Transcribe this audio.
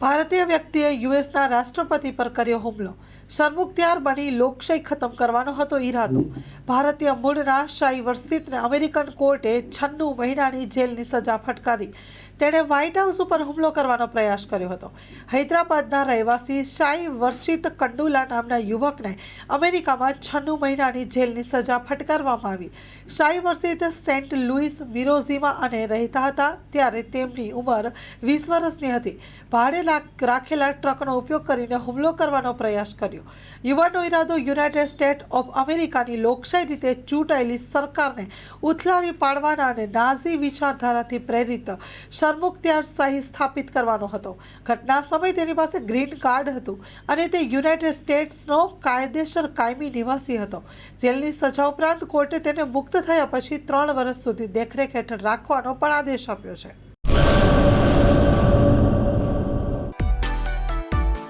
ભારતીય વ્યક્તિએ યુએસના રાષ્ટ્રપતિ પર કર્યો હુમલો. સરમુખત્યાર બની લોકશાહી ખતમ કરવાનો હતો ઈરાદો. ભારતીય મૂળના શાહી વર્ષિતને અમેરિકન કોર્ટે છન્નું મહિનાની જેલની સજા ફટકારી. તેણે વ્હાઇટ હાઉસ ઉપર હુમલો કરવાનો પ્રયાસ કર્યો હતો. હૈદરાબાદના રહેવાસી શાહી વર્ષિત કંડુલા નામના યુવકને અમેરિકામાં છન્નું મહિનાની જેલની સજા ફટકારવામાં આવી. શાહી વર્ષિત સેન્ટ લુઇસ મિરોઝીમાં અને રહેતા હતા ત્યારે તેમની ઉંમર વીસ વર્ષની હતી. ભાડે રાખેલા ટ્રકનો ઉપયોગ કરીને હુમલો કરવાનો પ્રયાસ કર્યો. યુવાનો ઈરાદો યુનાઇટેડ સ્ટેટ ઓફ અમેરિકાની લોકશાહી રીતે ચૂંટાયેલી સરકારને ઉથલાવી પાડવાના અને નાઝી વિચારધારાથી પ્રેરિત સરમુખત્યાર સહી સ્થાપિત કરવાનો હતો. ઘટના સમયે તેની પાસે ગ્રીન કાર્ડ હતું અને તે યુનાઇટેડ સ્ટેટ્સનો કાયદેસર કાયમી નિવાસી હતો. જેલની સજા ઉપરાંત કોર્ટે તેને મુક્ત થયા પછી ત્રણ વર્ષ સુધી દેખરેખ હેઠળ રાખવાનો પણ આદેશ આપ્યો છે.